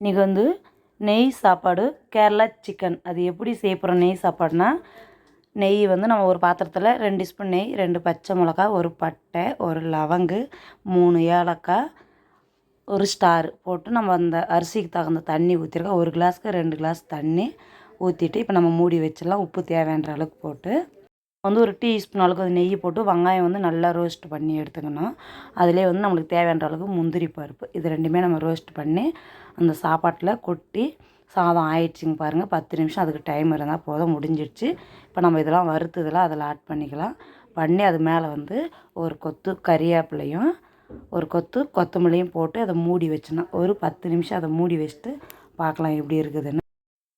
இன்றைக்கி வந்து நெய் சாப்பாடு கேரளா சிக்கன். அது எப்படி செய்ய போகிறோம் நெய் சாப்பாடுனா நெய் வந்து நம்ம ஒரு பாத்திரத்தில் ரெண்டு ஸ்பூன் நெய் ரெண்டு பச்சை மிளகா ஒரு பட்டை ஒரு லவங்கு மூணு ஏலக்காய் ஒரு ஸ்டார் போட்டு நம்ம அந்த அரிசிக்கு தகுந்த தண்ணி ஊற்றிருக்கோம் ஒரு கிளாஸ்க்கு ரெண்டு கிளாஸ் தண்ணி ஊற்றிட்டு இப்போ நம்ம மூடி வச்சிடலாம். உப்பு தேவைன்ற அளவுக்கு போட்டு வந்து ஒரு டீஸ்பூன் அளவுக்கு அது நெய் போட்டு வெங்காயம் வந்து நல்லா ரோஸ்ட் பண்ணி எடுத்துக்கணும். அதிலே வந்து நம்மளுக்கு தேவையான அளவுக்கு முந்திரி பருப்பு. இது ரெண்டுமே நம்ம ரோஸ்ட் பண்ணி அந்த சாப்பாட்டில் கொட்டி சாதம் ஆயிடுச்சுங்க பாருங்கள் பத்து நிமிஷம் அதுக்கு டைம் இருந்தால் போதும் முடிஞ்சிடுச்சு. இப்போ நம்ம இதெல்லாம் வறுத்ததெல்லாம் அதில் ஆட் பண்ணிக்கலாம். பண்ணி அது மேலே வந்து ஒரு கொத்து கறிவேப்பிலையும் ஒரு கொத்து கொத்தமல்லியும் போட்டு அதை மூடி வச்சிடணும். ஒரு பத்து நிமிஷம் அதை மூடி வச்சுட்டு பார்க்கலாம் எப்படி இருக்குதுன்னு.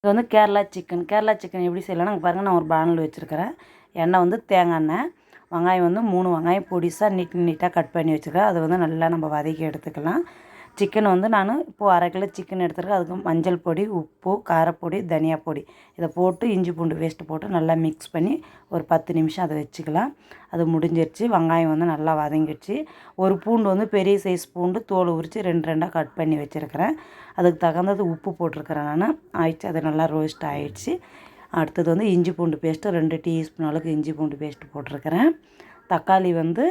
இது வந்து கேரளா சிக்கன். கேரளா சிக்கன் எப்படி செய்யலாம்னா பாருங்கள் நான் ஒரு பேனல் வச்சுருக்கிறேன். எண்ணெய் வந்து தேங்காய் எண்ணெய் வெங்காயம் வந்து மூணு வெங்காயம் பொடிசாக நீட் நீட்டாக கட் பண்ணி வச்சுருக்கேன் அதை வந்து நல்லா நம்ம வதக்கி எடுத்துக்கலாம். சிக்கன் வந்து நான் இப்போது அரை கிலோ சிக்கன் எடுத்துருக்கேன். அதுக்கு மஞ்சள் பொடி உப்பு காரப்பொடி தனியா பொடி. இதை போட்டு இஞ்சி பூண்டு வேஸ்ட்டு போட்டு நல்லா மிக்ஸ் பண்ணி ஒரு பத்து நிமிஷம் அதை வச்சுக்கலாம். அது முடிஞ்சிருச்சு. வெங்காயம் வந்து நல்லா வதங்கிடுச்சு. ஒரு பூண்டு வந்து பெரிய சைஸ் பூண்டு தோல் உரித்து ரெண்டு ரெண்டாக கட் பண்ணி வச்சுருக்கிறேன். அதுக்கு தகுந்தது உப்பு போட்டிருக்கிறேன் நான். ஆயிடுச்சு. அது நல்லா ரோஸ்ட் ஆயிடுச்சு. அடுத்தது வந்து இஞ்சி பூண்டு பேஸ்ட்டு ரெண்டு டீஸ்பூன் அளவுக்கு இஞ்சி பூண்டு பேஸ்ட்டு போட்டிருக்கிறேன். தக்காளி வந்து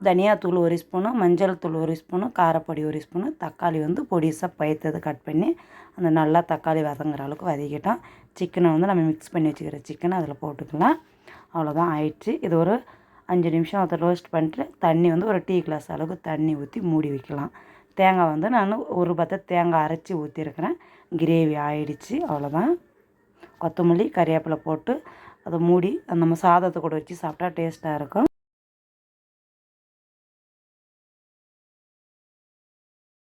தனியாத்தூள் ஒரு ஸ்பூனு மஞ்சள் தூள் ஒரு ஸ்பூனு காரப்பொடி ஒரு ஸ்பூனு தக்காளி வந்து பொடிசாக பயத்தது கட் பண்ணி அந்த நல்லா தக்காளி வதங்குற அளவுக்கு வதக்கிட்டோம். சிக்கனை வந்து நம்ம மிக்ஸ் பண்ணி வச்சுக்கிற சிக்கனை அதில் போட்டுக்கலாம். அவ்வளோதான் ஆயிடுச்சு. இது ஒரு அஞ்சு நிமிஷம் அதை ரோஸ்ட் பண்ணிட்டு தண்ணி வந்து ஒரு டீ கிளாஸ் அளவுக்கு தண்ணி ஊற்றி மூடி வைக்கலாம். தேங்காய் வந்து நான் ஒரு பத்த தேங்காய் அரைச்சி ஊற்றிருக்கிறேன் கிரேவி ஆயிடுச்சு. அவ்வளோதான். கொத்தமல்லி கறிவேப்பிலை போட்டு அதை மூடி நம்ம சாதத்தை கூட வச்சு சாப்பிட்டா டேஸ்ட்டாக இருக்கும்.